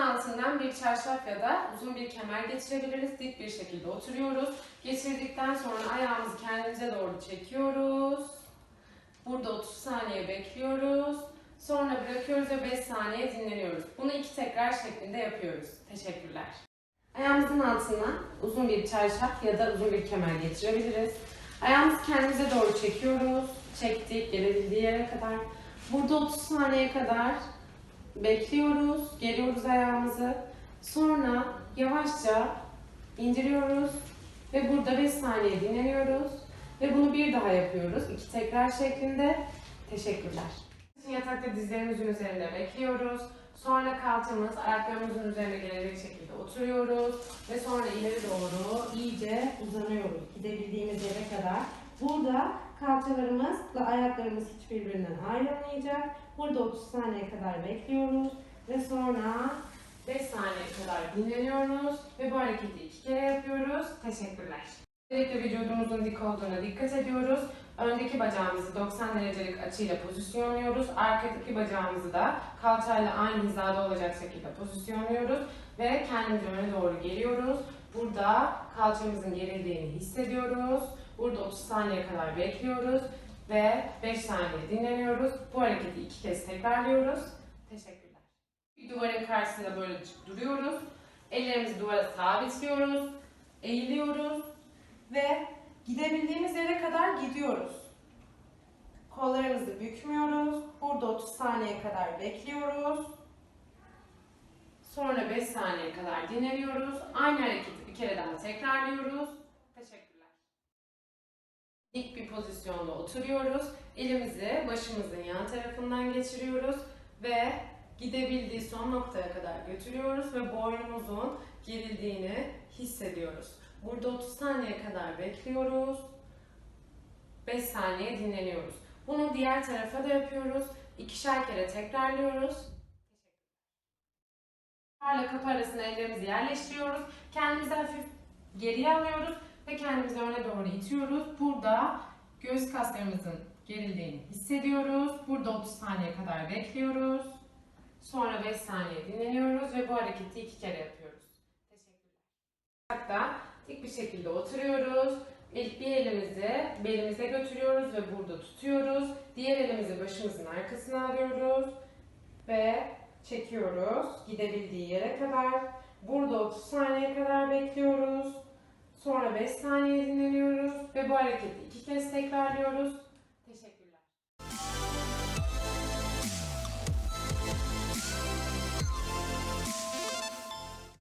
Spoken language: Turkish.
altından bir çarşaf ya da uzun bir kemer geçirebiliriz. Dik bir şekilde oturuyoruz. Geçirdikten sonra ayağımızı kendimize doğru çekiyoruz. Burada 30 saniye bekliyoruz. Sonra bırakıyoruz ve 5 saniye dinleniyoruz. Bunu iki tekrar şeklinde yapıyoruz. Teşekkürler. Ayağımızın altına uzun bir çarşaf ya da uzun bir kemer geçirebiliriz. Ayağımızı kendimize doğru çekiyoruz. Çektik, gelebildiği yere kadar. Burada 30 saniye kadar bekliyoruz. Geliyoruz ayağımızı. Sonra yavaşça indiriyoruz ve burada 5 saniye dinleniyoruz. Ve bunu bir daha yapıyoruz. İki tekrar şeklinde. Teşekkürler. Yatakta dizlerimizin üzerinde bekliyoruz. Sonra kalçamız ayaklarımızın üzerine gelecek şekilde oturuyoruz. Ve sonra ileri doğru iyice uzanıyoruz. Gidebildiğimiz yere kadar. Burada kalçalarımızla ayaklarımız hiç birbirinden ayrılmayacak. Burada 30 saniye kadar bekliyoruz. Ve sonra 5 saniye kadar dinleniyoruz. Ve bu hareketi iki kere yapıyoruz. Teşekkürler. Öncelikle vücudumuzun dik olduğuna dikkat ediyoruz. Öndeki bacağımızı 90 derecelik açıyla pozisyonluyoruz. Arkadaki bacağımızı da kalçayla aynı hizada olacak şekilde pozisyonluyoruz. Ve kendimizi öne doğru geliyoruz. Burada kalçamızın gerildiğini hissediyoruz. Burada 30 saniye kadar bekliyoruz. Ve 5 saniye dinleniyoruz. Bu hareketi iki kez tekrarlıyoruz. Teşekkürler. Bir duvarın karşısında böyle duruyoruz. Ellerimizi duvara sabitliyoruz. Eğiliyoruz ve gidebildiğimiz yere kadar gidiyoruz. Kollarımızı bükmüyoruz. Burada 30 saniye kadar bekliyoruz. Sonra 5 saniye kadar dinleniyoruz. Aynı hareketi bir kere daha tekrarlıyoruz. Teşekkürler. Dik bir pozisyonda oturuyoruz. Elimizi başımızın yan tarafından geçiriyoruz ve gidebildiği son noktaya kadar götürüyoruz ve boynumuzun gerildiğini hissediyoruz. Burada 30 saniye kadar bekliyoruz. 5 saniye dinleniyoruz. Bunu diğer tarafa da yapıyoruz. İkişer kere tekrarlıyoruz. Parla kapı arasına ellerimizi yerleştiriyoruz. Kendimizi hafif geriye alıyoruz ve kendimizi öne doğru itiyoruz. Burada göğüs kaslarımızın gerildiğini hissediyoruz. Burada 30 saniye kadar bekliyoruz. Sonra 5 saniye dinleniyoruz ve bu hareketi iki kere yapıyoruz. Teşekkürler. Hatta dik bir şekilde oturuyoruz. İlk bir elimizi belimize götürüyoruz ve burada tutuyoruz. Diğer elimizi başımızın arkasına alıyoruz ve çekiyoruz gidebildiği yere kadar. Burada 30 saniye kadar bekliyoruz. Sonra 5 saniye dinleniyoruz ve bu hareketi 2 kez tekrarlıyoruz. Teşekkürler.